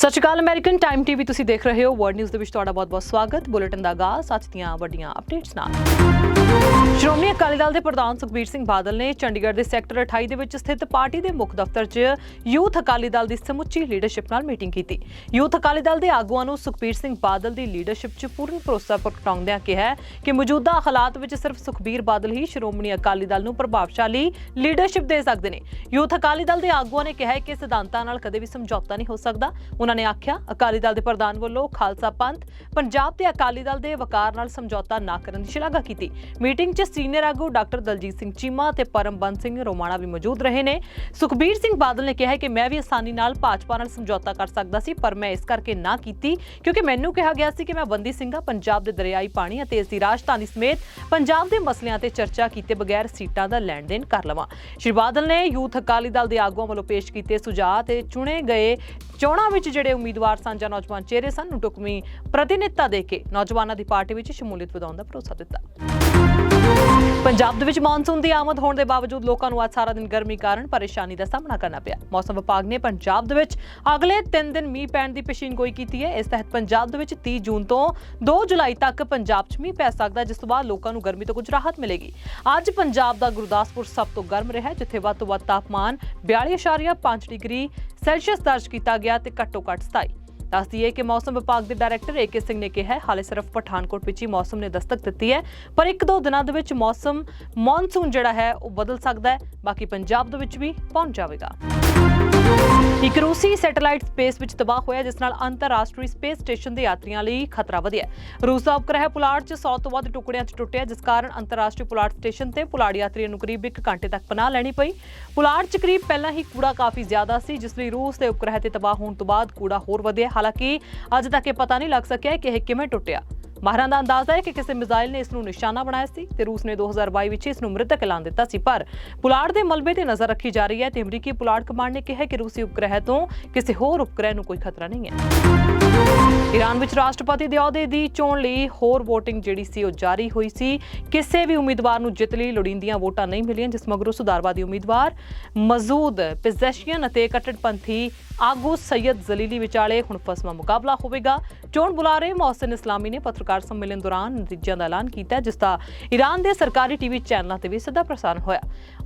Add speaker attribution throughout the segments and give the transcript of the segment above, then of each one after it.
Speaker 1: ਸਤਿ ਸ਼੍ਰੀ ਅਕਾਲ ਅਮਰੀਕਨ ਟਾਈਮ ਟੀਵੀ ਤੁਸੀਂ ਦੇਖ ਰਹੇ ਹੋ ਵਰਡ ਨਿਊਜ਼ ਦੇ ਵਿੱਚ ਤੁਹਾਡਾ ਬਹੁਤ-ਬਹੁਤ ਸਵਾਗਤ। ਬੁਲੇਟਿਨ ਦਾ ਆਗਾਜ਼ ਅੱਜ ਦੀਆਂ ਵੱਡੀਆਂ ਅਪਡੇਟਸ ਨਾਲ। ਸ਼੍ਰੋਮਣੀ ਅਕਾਲੀ ਦਲ ਦੇ ਪ੍ਰਧਾਨ ਸੁਖਬੀਰ ਸਿੰਘ ਬਾਦਲ ਨੇ ਚੰਡੀਗੜ੍ਹ ਦੇ ਸੈਕਟਰ 28 ਦੇ ਵਿੱਚ ਸਥਿਤ ਪਾਰਟੀ ਦੇ ਮੁੱਖ ਦਫ਼ਤਰ 'ਚ ਯੂਥ ਅਕਾਲੀ ਦਲ ਦੀ ਸਮੁੱਚੀ ਲੀਡਰਸ਼ਿਪ ਨਾਲ ਮੀਟਿੰਗ ਕੀਤੀ। ਯੂਥ ਅਕਾਲੀ ਦਲ ਦੇ ਆਗੂਆਂ ਨੂੰ ਸੁਖਬੀਰ ਸਿੰਘ ਬਾਦਲ ਦੀ ਲੀਡਰਸ਼ਿਪ 'ਚ ਪੂਰਨ ਭਰੋਸਾ ਪ੍ਰਗਟਾਉਂਦਿਆਂ ਕਿਹਾ ਕਿ ਮੌਜੂਦਾ ਹਾਲਾਤ ਵਿੱਚ ਸਿਰਫ ਸੁਖਬੀਰ ਬਾਦਲ ਹੀ ਸ਼੍ਰੋਮਣੀ ਅਕਾਲੀ ਦਲ ਨੂੰ ਪ੍ਰਭਾਵਸ਼ਾਲੀ ਲੀਡਰਸ਼ਿਪ ਦੇ ਸਕਦੇ ਨੇ। ਯੂਥ ਅਕਾਲੀ ਦਲ ਦੇ ਆਗੂਆਂ ਨੇ ਕਿਹਾ ਕਿ ਸਿਧਾਂਤਾਂ ਨਾਲ ਕਦੇ ਵੀ ਸਮਝੌਤਾ ਨਹੀਂ ਹੋ ਸਕਦਾ। ਉਹਨਾਂ ਨੇ ਆਖਿਆ, ਅਕਾਲੀ ਦਲ ਦੇ ਪ੍ਰਧਾਨ ਵੱਲੋਂ ਖਾਲਸਾ ਪੰਥ ਪੰਜਾਬ ਤੇ ਅਕਾਲੀ ਦਲ ਦੇ ਵਕਾਰ ਨਾਲ ਸਮਝੌਤਾ ਨਾ ਕਰਨ ਦੀ ਸ਼ਲਾਘਾ ਕੀਤੀ। ਮੀਟਿੰਗ 'ਚ ਸੀਨੀਅਰ ਆਗੂ ਡਾਕਟਰ ਦਲਜੀਤ ਸਿੰਘ ਚੀਮਾ ਤੇ ਪਰਮਬੰਦ ਸਿੰਘ ਰੋਮਾਣਾ ਵੀ ਮੌਜੂਦ ਰਹੇ ਨੇ। ਸੁਖਬੀਰ ਸਿੰਘ ਬਾਦਲ ਨੇ ਕਿਹਾ ਕਿ ਮੈਂ ਵੀ ਆਸਾਨੀ ਨਾਲ ਭਾਜਪਾ ਨਾਲ ਸਮਝੌਤਾ ਕਰ ਸਕਦਾ ਸੀ, ਪਰ ਮੈਂ ਇਸ ਕਰਕੇ ਨਾ ਕੀਤੀ, ਕਿਉਂਕਿ ਮੈਨੂੰ ਕਿਹਾ ਗਿਆ ਸੀ ਕਿ ਮੈਂ ਬੰਦੀ ਸਿੰਘਾਂ ਪੰਜਾਬ ਦੇ ਦਰਿਆਈ ਪਾਣੀ ਅਤੇ ਇਸ ਦੀ ਰਾਜਧਾਨੀ ਸਮੇਤ ਪੰਜਾਬ ਦੇ ਮਸਲਿਆਂ ਤੇ ਚਰਚਾ ਕੀਤੇ ਬਗੈਰ ਸੀਟਾਂ ਦਾ ਲੈਣ ਦੇਣ ਕਰ ਲਵਾਂ। ਸ਼੍ਰੀ ਬਾਦਲ ਨੇ ਯੂਥ ਅਕਾਲੀ ਦਲ ਦੇ ਆਗੂਆਂ ਵੱਲੋਂ ਪੇਸ਼ ਕੀਤੇ ਸੁਝਾਅ ਤੇ ਚੁਣੇ ਗਏ ਚੋਣਾਂ ਵਿੱਚ ਜਿਹੜੇ ਉਮੀਦਵਾਰ ਸਨ ਜਾਂ ਨੌਜਵਾਨ ਚਿਹਰੇ ਸਨ ਨੂੰ ਢੁਕਵੀਂ ਪ੍ਰਤੀਨਿਧਤਾ ਦੇ ਕੇ ਨੌਜਵਾਨਾਂ ਦੀ ਪਾਰਟੀ ਵਿੱਚ ਸ਼ਮੂਲੀਅਤ ਵਧਾਉਣ ਦਾ ਭਰੋਸਾ ਦਿੱਤਾ। ਪੰਜਾਬ ਦੇ ਵਿੱਚ ਮੌਨਸੂਨ ਦੀ ਆਮਦ ਹੋਣ ਦੇ ਬਾਵਜੂਦ ਲੋਕਾਂ ਨੂੰ ਅੱਜ ਸਾਰਾ ਦਿਨ ਗਰਮੀ ਕਾਰਨ ਪਰੇਸ਼ਾਨੀ ਦਾ ਸਾਹਮਣਾ ਕਰਨਾ ਪਿਆ। ਮੌਸਮ ਵਿਭਾਗ ਨੇ ਪੰਜਾਬ ਦੇ ਵਿੱਚ ਅਗਲੇ 3 ਦਿਨ ਮੀਂਹ ਪੈਣ ਦੀ ਪੇਸ਼ੀਨਗੋਈ ਕੀਤੀ ਹੈ। ਇਸ ਤਹਿਤ ਪੰਜਾਬ ਦੇ ਵਿੱਚ 30 ਜੂਨ ਤੋਂ 2 ਜੁਲਾਈ ਤੱਕ ਪੰਜਾਬ 'ਚ ਮੀਂਹ ਪੈ ਸਕਦਾ ਹੈ, ਜਿਸ ਤੋਂ ਬਾਅਦ ਲੋਕਾਂ ਨੂੰ ਗਰਮੀ ਤੋਂ ਕੁਝ ਰਾਹਤ ਮਿਲੇਗੀ। ਅੱਜ ਪੰਜਾਬ ਦਾ ਗੁਰਦਾਸਪੁਰ ਸਭ ਤੋਂ ਗਰਮ ਰਿਹਾ ਜਿੱਥੇ ਵੱਧ ਤੋਂ ਵੱਧ ਤਾਪਮਾਨ 42.5 ਡਿਗਰੀ ਸੈਲਸੀਅਸ ਦਰਜ ਕੀਤਾ ਗਿਆ ਤੇ ਘੱਟੋ ਘੱਟ 27 ਦੱਸਦੀ ਹੈ ਕਿ ਮੌਸਮ ਵਿਭਾਗ ਦੇ ਡਾਇਰੈਕਟਰ ਏਕੇ ਸਿੰਘ ਨੇ ਕਿਹਾ ਹੈ, ਹਾਲੇ ਸਿਰਫ ਪਠਾਨਕੋਟ ਵਿੱਚ ਹੀ ਮੌਸਮ ਨੇ ਦਸਤਕ ਦਿੱਤੀ ਹੈ, ਪਰ ਇੱਕ ਦੋ ਦਿਨਾਂ ਦੇ ਵਿੱਚ ਮੌਸਮ ਮੌਨਸੂਨ ਜਿਹੜਾ ਹੈ, ਉਹ ਬਦਲ ਸਕਦਾ ਹੈ। ਬਾਕੀ ਪੰਜਾਬ ਦੇ ਵਿੱਚ ਵੀ ਪਹੁੰਚ ਜਾਵੇਗਾ। ਇੱਕ ਰੂਸੀ ਸੈਟੇਲਾਈਟ ਸਪੇਸ ਵਿੱਚ ਤਬਾਹ ਹੋਇਆ, ਜਿਸ ਨਾਲ ਅੰਤਰਰਾਸ਼ਟਰੀ ਸਪੇਸ ਸਟੇਸ਼ਨ ਦੇ ਯਾਤਰੀਆਂ ਲਈ ਖਤਰਾ ਵਧਿਆ। ਰੂਸ ਦਾ ਉਪਗ੍ਰਹਿ ਪੁਲਾੜ 'ਚ 100 ਤੋਂ ਵੱਧ ਟੁਕੜਿਆਂ 'ਚ ਟੁੱਟਿਆ, ਜਿਸ ਕਾਰਨ ਅੰਤਰਰਾਸ਼ਟਰੀ ਪੁਲਾੜ ਸਟੇਸ਼ਨ ਤੇ ਪੁਲਾੜ ਯਾਤਰੀਆਂ ਨੂੰ ਕਰੀਬ 1 ਘੰਟੇ ਤੱਕ ਪਨਾਹ ਲੈਣੀ ਪਈ। ਪੁਲਾੜ 'ਚ ਕਰੀਬ ਪਹਿਲਾਂ ਹੀ ਕੂੜਾ ਕਾਫੀ ਜ਼ਿਆਦਾ ਸੀ, ਜਿਸ ਲਈ ਰੂਸ ਦੇ ਉਪਗ੍ਰਹਿ ਤੇ ਤਬਾਹ ਹੋਣ ਤੋਂ ਬਾਅਦ ਕੂੜਾ ਹੋਰ ਵਧਿਆ। ਹਾਲਾਂਕਿ ਅਜੇ ਤੱਕ ਇਹ ਪਤਾ ਨਹੀਂ ਲੱਗ ਸਕਿਆ ਕਿ ਇਹ ਕਿਵੇਂ ਟੁੱਟਿਆ। ਮਾਹਰਾਂ ਦਾ ਅੰਦਾਜ਼ਾ ਹੈ ਕਿ ਕਿਸੇ ਮਿਜ਼ਾਈਲ ਨੇ ਇਸ ਨੂੰ ਨਿਸ਼ਾਨਾ ਬਣਾਇਆ ਸੀ ਤੇ ਰੂਸ ਨੇ 2022 ਵਿੱਚ ਇਸ ਨੂੰ ਮ੍ਰਿਤਕ ਐਲਾਨ ਦਿੱਤਾ ਸੀ। ਪਰ ਪੁਲਾੜ ਦੇ ਮਲਬੇ ਤੇ ਨਜ਼ਰ ਰੱਖੀ ਜਾ ਰਹੀ ਹੈ ਤੇ ਅਮਰੀਕੀ ਪੁਲਾੜ ਕਮਾਂਡ ਨੇ ਕਿਹਾ ਕਿ ਰੂਸੀ ਉਪਗ੍ਰਹਿ ਤੋਂ ਕਿਸੇ ਹੋਰ ਉਪਗ੍ਰਹਿ ਨੂੰ ਕੋਈ ਖਤਰਾ ਨਹੀਂ ਹੈ। ਈਰਾਨ ਵਿੱਚ ਰਾਸ਼ਟਰਪਤੀ ਦੇ ਅਹੁਦੇ ਦੀ ਚੋਣ ਲਈ ਹੋਰ VOTING ਜਿਹੜੀ ਸੀ ਉਹ ਜਾਰੀ ਹੋਈ ਸੀ। ਕਿਸੇ ਵੀ ਉਮੀਦਵਾਰ ਨੂੰ ਜਿੱਤ ਲਈ ਲੋੜੀਂਦੀਆਂ ਵੋਟਾਂ ਨਹੀਂ ਮਿਲੀਆਂ, ਜਿਸ ਮਗਰੋਂ ਸੁਧਾਰਵਾਦੀ ਉਮੀਦਵਾਰ ਮਜ਼ੂਦ ਪਿਜ਼ੈਸ਼ੀਅਨ ਅਤੇ ਕੱਟੜਪੰਥੀ ਆਗੂ ਸੈਯਦ ਜ਼ਲੀਲੀ ਵਿਚਾਲੇ ਹੁਣ ਫਸਵਾ ਮੁਕਾਬਲਾ ਹੋਵੇਗਾ। ਚੋਣ ਬੁਲਾਰੇ ਮੌਸਨ ਇਸਲਾਮੀ ਨੇ ਪੱਤਰਕਾਰ ਸੰਮੇਲਨ ਦੌਰਾਨ ਨਤੀਜਿਆਂ ਦਾ ਐਲਾਨ ਕੀਤਾ, ਜਿਸ ਦਾ ਈਰਾਨ ਦੇ ਸਰਕਾਰੀ ਟੀਵੀ ਚੈਨਲਾਂ ਤੇ ਵੀ ਸਿੱਧਾ ਪ੍ਰਸਾਰਣ ਹੋਇਆ।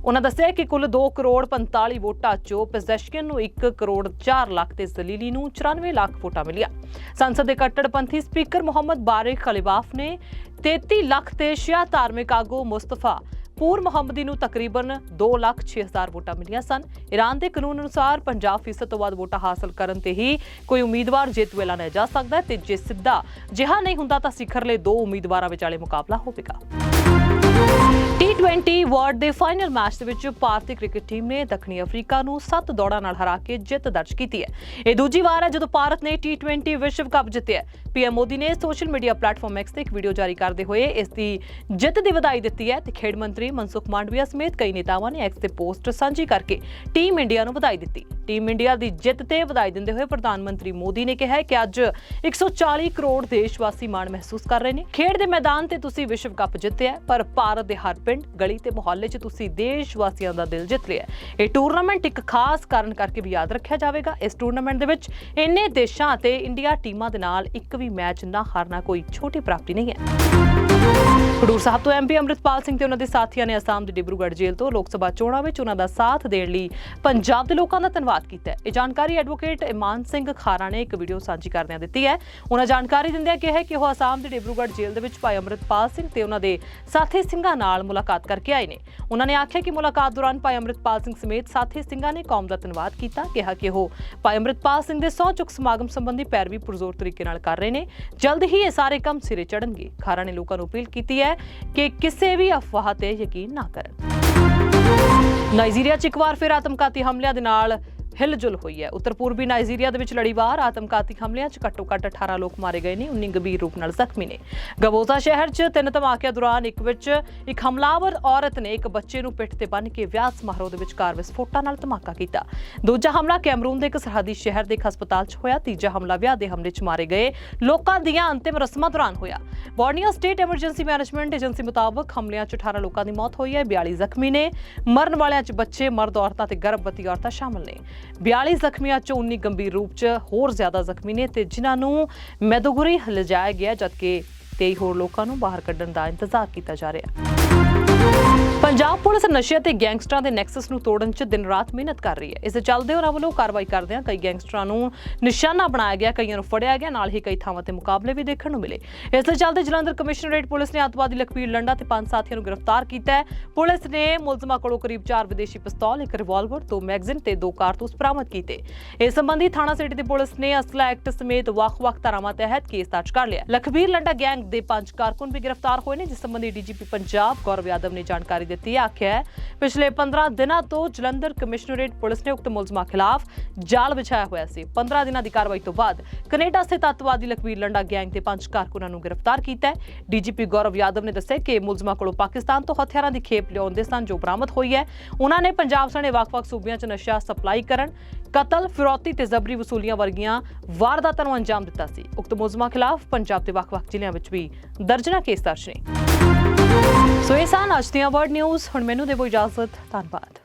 Speaker 1: ਉਹਨਾਂ ਦੱਸਿਆ ਕਿ ਕੁੱਲ 2 ਕਰੋੜ 45 ਵੋਟਾਂ ਚੋਂ ਪਿਜ਼ੈਸ਼ੀਅਨ ਨੂੰ 1 ਕਰੋੜ 4 ਲੱਖ ਤੇ ਜ਼ਲੀਲੀ ਨੂੰ 94 ਲੱਖ ਵੋਟਾਂ ਮਿਲੀਆਂ। ਸੰਸਦ ਦੇ ਕੱਟੜਪੰਥੀ ਸਪੀਕਰ ਮੁਹੰਮਦ ਬਾਰਿਕ ਖਲੀਬਾਫ ਨੇ 33 ਲੱਖ ਤੇ ਸ਼ਿਆ ਧਾਰਮਿਕ ਆਗੂ ਮੁਸਤਫਾ ਪੂਰ ਮੁਹੰਮਦੀ ਨੂੰ ਤਕਰੀਬਨ 2 ਲੱਖ 6000 ਵੋਟਾਂ ਮਿਲੀਆਂ ਸਨ। ਈਰਾਨ ਦੇ ਕਾਨੂੰਨ ਅਨੁਸਾਰ 50% ਤੋਂ ਵੱਧ ਵੋਟਾਂ ਹਾਸਲ ਕਰਨ ਤੇ ਹੀ ਕੋਈ ਉਮੀਦਵਾਰ ਜੇਤੂ ਐਲਾਨਿਆ ਜਾ ਸਕਦਾ ਹੈ ਤੇ ਜੇ ਸਿੱਧਾ ਜਿਹਾ ਨਹੀਂ ਹੁੰਦਾ ਤਾਂ ਸਿਖਰਲੇ ਦੋ ਉਮੀਦਵਾਰਾਂ ਵਿਚਾਲੇ ਮੁਕਾਬਲਾ ਹੋਵੇਗਾ। T20 ਵਰਲਡ ਦੇ ਫਾਈਨਲ ਮੈਚ ਦੇ ਵਿੱਚ ਭਾਰਤੀ ਕ੍ਰਿਕਟ ਟੀਮ ਨੇ ਦੱਖਣੀ ਅਫਰੀਕਾ ਨੂੰ 7 ਦੌੜਾਂ ਨਾਲ ਹਰਾ ਕੇ ਜਿੱਤ ਦਰਜ ਕੀਤੀ ਹੈ। ਇਹ ਦੂਜੀ ਵਾਰ ਹੈ ਜਦੋਂ ਭਾਰਤ ਨੇ T20 ਵਿਸ਼ਵ ਕੱਪ ਜਿੱਤਿਆ ਹੈ। ਪੀਐਮ ਮੋਦੀ ਨੇ ਸੋਸ਼ਲ ਮੀਡੀਆ ਪਲੇਟਫਾਰਮ X ਤੇ ਇੱਕ ਵੀਡੀਓ ਜਾਰੀ ਕਰਦੇ ਹੋਏ ਇਸ ਦੀ ਜਿੱਤ ਦੀ ਵਧਾਈ ਦਿੱਤੀ ਹੈ ਤੇ ਖੇਡ ਮੰਤਰੀ ਮਨਸੁਖ ਮਾਂਡਵੀਆ ਸਮੇਤ ਕਈ ਨੇਤਾਵਾਂ ਨੇ X ਤੇ ਪੋਸਟ ਸਾਂਝੀ ਕਰਕੇ ਟੀਮ ਇੰਡੀਆ ਨੂੰ ਵਧਾਈ ਦਿੱਤੀ। ਟੀਮ ਇੰਡੀਆ ਦੀ ਜਿੱਤ ਤੇ ਵਧਾਈ ਦਿੰਦੇ ਹੋਏ ਪ੍ਰਧਾਨ ਮੰਤਰੀ ਮੋਦੀ ਨੇ ਕਿਹਾ ਕਿ ਅੱਜ 140 ਕਰੋੜ ਦੇਸ਼ਵਾਸੀ ਮਾਣ ਮਹਿਸੂਸ ਕਰ ਰਹੇ ਨੇ। ਖੇਡ ਦੇ ਮੈਦਾਨ ਤੇ ਤੁਸੀਂ ਵਿਸ਼ਵ ਕੱਪ ਜਿੱਤਿਆ ਪਰ ਭਾਰਤ ਦੇ ਹਰ ਪਿੰਡ ਗਲੀ ਤੇ ਮੁਹੱਲੇ 'ਚ ਤੁਸੀਂ ਦੇਸ਼ ਵਾਸੀਆਂ ਦਾ ਦਿਲ ਜਿੱਤ ਲਿਆ ਇਹ ਟੂਰਨਾਮੈਂਟ ਇੱਕ ਖਾਸ ਕਾਰਨ ਕਰਕੇ ਵੀ ਯਾਦ ਰੱਖਿਆ ਜਾਵੇਗਾ। ਇਸ ਟੂਰਨਾਮੈਂਟ ਦੇ ਵਿੱਚ ਇੰਨੇ ਦੇਸ਼ਾਂ ਅਤੇ ਇੰਡੀਆ ਟੀਮਾਂ ਦੇ ਨਾਲ ਇੱਕ ਵੀ ਮੈਚ ਨਾ ਹਾਰਨਾ ਕੋਈ ਛੋਟੀ ਪ੍ਰਾਪਤੀ ਨਹੀਂ ਹੈ। ਖਡੂਰ ਸਾਹਿਬ ਤੋਂ ਐਮਪੀ ਅੰਮ੍ਰਿਤਪਾਲ ਸਿੰਘ ਤੇ ਉਹਨਾਂ ਦੇ ਸਾਥੀਆਂ ਨੇ ਅਸਾਮ ਦੇ ਡਿਬਰੂਗੜ੍ਹ ਜੇਲ੍ਹ ਤੋਂ ਲੋਕ ਸਭਾ ਚੋਣਾਂ ਵਿੱਚ ਉਹਨਾਂ ਦਾ ਸਾਥ ਦੇਣ ਲਈ ਪੰਜਾਬ ਦੇ ਲੋਕਾਂ ਦਾ ਧੰਨਵਾਦ ਕੀਤਾ ਹੈ। ਇਹ ਜਾਣਕਾਰੀ ਐਡਵੋਕੇਟ ਇਮਾਨ ਸਿੰਘ ਖਾਰਾ ਨੇ ਇੱਕ ਵੀਡੀਓ ਸਾਂਝੀ ਕਰਦਿਆਂ ਦਿੱਤੀ ਹੈ। ਉਹਨਾਂ ਜਾਣਕਾਰੀ ਦਿੰਦਿਆਂ ਕਿਹਾ ਕਿ ਉਹ ਅਸਾਮ ਦੇ ਡਿਬਰੂਗੜ੍ਹ ਜੇਲ੍ਹ ਦੇ ਵਿੱਚ ਭਾਈ ਅੰਮ੍ਰਿਤਪਾਲ ਸਿੰਘ ਤੇ ਉਹਨਾਂ ਦੇ ਸਾਥੀ ਸਿੰਘਾਂ ਨਾਲ ਮੁਲਾਕਾਤ ਕਰਕੇ ਆਏ ਨੇ। ਉਹਨਾਂ ਨੇ ਆਖਿਆ ਕਿ ਮੁਲਾਕਾਤ ਦੌਰਾਨ ਭਾਈ ਅੰਮ੍ਰਿਤਪਾਲ ਸਿੰਘ ਸਮੇਤ ਸਾਥੀ ਸਿੰਘਾਂ ਨੇ ਕੌਮ ਦਾ ਧੰਨਵਾਦ ਕੀਤਾ, ਕਿਹਾ ਕਿ ਉਹ ਭਾਈ ਅੰਮ੍ਰਿਤਪਾਲ ਸਿੰਘ ਦੇ ਸਹੁੰ ਚੁੱਕ ਸਮਾਗਮ ਸੰਬੰਧੀ ਪੈਰਵੀ ਪੁਰਜ਼ੋਰ ਤਰੀਕੇ ਨਾਲ ਕਰ ਰਹੇ ਨੇ। ਜਲਦ ਹੀ ਇਹ ਸਾਰੇ ਕੰਮ ਸਿਰੇ ਚੜਨਗੇ ਖਾਰਾ ਨੇ ਲੋਕਾਂ ਨੂੰ ਅਪੀਲ ਕੀਤੀ ਹੈ ਕਿ ਕਿਸੇ ਵੀ ਅਫਵਾਹ ਤੇ ਯਕੀਨ ਨਾ ਕਰਨ। ਨਾਈਜੀਰੀਆ 'ਚ ਇੱਕ ਵਾਰ ਫਿਰ ਆਤਮਕਾਤੀ ਹਮਲਿਆਂ ਦੇ ਨਾਲ ਹਿਲਜੁਲ ਹੋਈ ਹੈ। ਉੱਤਰ ਪੂਰਬੀ ਨਾਈਜੀਰੀਆ ਦੇ ਵਿੱਚ ਲੜੀਵਾਰ ਆਤਮਘਾਤੀ ਹਮਲਿਆਂ 'ਚ ਘੱਟੋ-ਘੱਟ 18 ਲੋਕ ਮਾਰੇ ਗਏ ਨੇ 19 ਗੰਭੀਰ ਰੂਪ ਨਾਲ ਜ਼ਖਮੀ ਨੇ। ਗਵੋਜ਼ਾ ਸ਼ਹਿਰ 'ਚ ਤਿੰਨ ਧਮਾਕਿਆਂ ਦੌਰਾਨ ਇੱਕ ਵਿੱਚ ਇੱਕ ਹਮਲਾਵਰ ਔਰਤ ਨੇ ਇੱਕ ਬੱਚੇ ਨੂੰ ਪਿੱਠ ਤੇ ਬੰਨ੍ਹ ਕੇ ਵਿਆਹ ਸਮਾਰੋਹ ਦੇ ਵਿਚਕਾਰ ਵਿਸਫੋਟਾਂ ਨਾਲ ਧਮਾਕਾ ਕੀਤਾ। ਦੂਜਾ ਹਮਲਾ ਕੈਮਰੂਨ ਦੇ ਇੱਕ ਸਰਹੱਦੀ ਸ਼ਹਿਰ ਦੇ ਇੱਕ ਹਸਪਤਾਲ 'ਚ ਹੋਇਆ। ਤੀਜਾ ਹਮਲਾ ਵਿਆਹ ਦੇ ਹਮਲੇ 'ਚ ਮਾਰੇ ਗਏ। ਲੋਕਾਂ ਦੀਆਂ ਅੰਤਿਮ ਰਸਮਾਂ ਦੌਰਾਨ ਹੋਇਆ। ਬੋਰਨੀਆ ਸਟੇਟ ਐਮਰਜੈਂਸੀ ਮੈਨੇਜਮੈਂਟ ਏਜੰਸੀ ਮੁਤਾਬਕ ਹਮਲਿਆਂ 'ਚ 18 ਲੋਕਾਂ ਦੀ ਮੌਤ ਹੋਈ ਹੈ 42 ਜ਼ਖਮੀ ਨੇ। ਮਰਨ ਵਾਲਿਆਂ 'ਚ ਬੱਚੇ, ਮਰਦ ਔਰਤਾਂ ਤੇ ਗਰਭਵਤੀ ਔਰਤਾਂ ਸ਼ਾਮਲ ਨੇ। 42 ਜ਼ਖਮੀਆਂ ਚੋਂ 19 ਗੰਭੀਰ ਰੂਪ 'ਚ, ਹੋਰ ਜ਼ਿਆਦਾ ਜ਼ਖਮੀ ਨੇ ਤੇ ਜਿਨ੍ਹਾਂ ਨੂੰ ਮੈਦੋਗੁਰੀ ਲਿਜਾਇਆ ਗਿਆ, ਜਦਕਿ 23 ਹੋਰ ਲੋਕਾਂ ਨੂੰ ਬਾਹਰ ਕੱਢਣ ਦਾ ਇੰਤਜ਼ਾਰ ਕੀਤਾ ਜਾ ਰਿਹਾ ਹੈ। ਪੰਜਾਬ ਪੁਲਿਸ ਨਸ਼ੇ ਅਤੇ ਗੈਂਗਸਟਰਾਂ ਦੇ ਨੈਕਸਸ ਨੂੰ ਤੋੜਨ 'ਚ ਦਿਨ ਰਾਤ ਮਿਹਨਤ ਕਰ ਰਹੀ ਹੈ। ਇਸ ਦੇ ਚੱਲਦੇ ਉਹਨਾਂ ਵੱਲੋਂ ਕਾਰਵਾਈ ਕਰਦਿਆਂ ਕਈ ਗੈਂਗਸਟਰਾਂ ਨੂੰ ਨਿਸ਼ਾਨਾ ਬਣਾਇਆ ਗਿਆ, ਕਈਆਂ ਨੂੰ ਫੜਿਆ ਗਿਆ, ਨਾਲ ਹੀ ਕਈ ਥਾਵਾਂ ਤੇ ਮੁਕਾਬਲੇ ਵੀ ਦੇਖਣ ਨੂੰ ਮਿਲੇ। ਇਸ ਦੇ ਚੱਲਦੇ ਜਲੰਧਰ ਕਮਿਸ਼ਨਰੇਟ ਪੁਲਿਸ ਨੇ ਅੱਤਵਾਦੀ ਲਖਬੀਰ ਲੰਡਾ ਤੇ ਪੰਜ ਸਾਥੀਆਂ ਨੂੰ ਗ੍ਰਿਫਤਾਰ ਕੀਤਾ ਹੈ। ਪੁਲਿਸ ਨੇ ਮੁਲਜ਼ਮਾਂ ਕੋਲੋਂ ਕਰੀਬ 4 ਵਿਦੇਸ਼ੀ ਪਿਸਤੌਲ, ਇੱਕ ਰਿਵਾਲਵਰ, ਦੋ ਮੈਗਜ਼ੀਨ ਤੇ ਦੋ ਕਾਰਤੂਸ ਬਰਾਮਦ ਕੀਤੇ। ਇਸ ਸੰਬੰਧੀ ਥਾਣਾ ਸਿਟੀ ਦੀ ਪੁਲਿਸ ਨੇ ਅਸਲਾ ਐਕਟ ਸਮੇਤ ਵੱਖ-ਵੱਖ ਧਾਰਾਵਾਂ ਤਹਿਤ ਕੇਸ ਦਰਜ ਕਰ ਲਿਆ। ਲਖਬੀਰ ਲੰਡਾ ਗੈਂਗ ਦੇ ਪੰਜ ਕਾਰਕੁਨ ਵੀ ਗ੍ਰਿਫਤਾਰ ਹੋਏ ਨੇ, ਜਿਸ ਸੰਬੰਧੀ ਡੀਜੀਪੀ ਪੰਜਾਬ ਗੌਰਵ ਯਾਦਵ ਨੇ ਜਾਣਕਾਰੀ ਦਿੱਤੀ ਹੈ। ਆਖਿਆ ਪਿਛਲੇ 15 ਦਿਨਾਂ ਤੋਂ ਜਲੰਧਰ ਕਮਿਸ਼ਨਰੇਟ ਪੁਲਿਸ ਨੇ ਉਕਤ ਮੁਲਜ਼ਮਾਂ ਖਿਲਾਫ ਜਾਲ ਵਿਛਾਇਆ ਹੋਇਆ ਸੀ। 15 ਦਿਨਾਂ ਦੀ ਕਾਰਵਾਈ ਤੋਂ ਬਾਅਦ ਕੈਨੇਡਾ ਸਥਿਤ ਅੱਤਵਾਦੀ ਲਖਬੀਰ ਲੰਡਾ ਗੈਂਗ ਦੇ ਪੰਜ ਕਾਰਕੁਨਾਂ ਨੂੰ ਗ੍ਰਿਫਤਾਰ ਕੀਤਾ ਹੈ। ਡੀਜੀਪੀ ਗੌਰਵ ਯਾਦਵ ਨੇ ਦੱਸਿਆ ਕਿ ਮੁਲਜ਼ਮਾਂ ਕੋਲੋਂ ਪਾਕਿਸਤਾਨ ਤੋਂ ਹਥਿਆਰਾਂ ਦੀ ਖੇਪ ਲਿਆਉਂਦੇ ਸਨ ਜੋ ਬਰਾਮਦ ਹੋਈ ਹੈ। ਉਹਨਾਂ ਨੇ ਪੰਜਾਬ ਸਣੇ ਵੱਖ-ਵੱਖ ਸੂਬਿਆਂ 'ਚ ਨਸ਼ਾ ਸਪਲਾਈ ਕਰਨ, ਕਤਲ, ਫਿਰੌਤੀ ਤੇ ਜ਼ਬਰੀ ਵਸੂਲੀਆਂ ਵਰਗੀਆਂ ਵਾਰਦਾਤਾਂ ਨੂੰ ਅੰਜਾਮ ਦਿੱਤਾ ਸੀ। ਉਕਤ ਮੁਲਜ਼ਮਾਂ ਖਿਲਾਫ ਪੰਜਾਬ ਦੇ ਵੱਖ-ਵੱਖ ਜ਼ਿਲ੍ਹਿਆਂ ਵਿੱਚ ਵੀ ਦਰਜਨਾ ਕੇਸ ਦਰਜ ਨੇ। ਸੋ ਇਹ ਸਨ ਅੱਜ ਦੀਆਂ ਵਰਡ ਨਿਊਜ਼ ਹੁਣ ਮੈਨੂੰ ਦੇਵੋ ਇਜਾਜ਼ਤ। ਧੰਨਵਾਦ।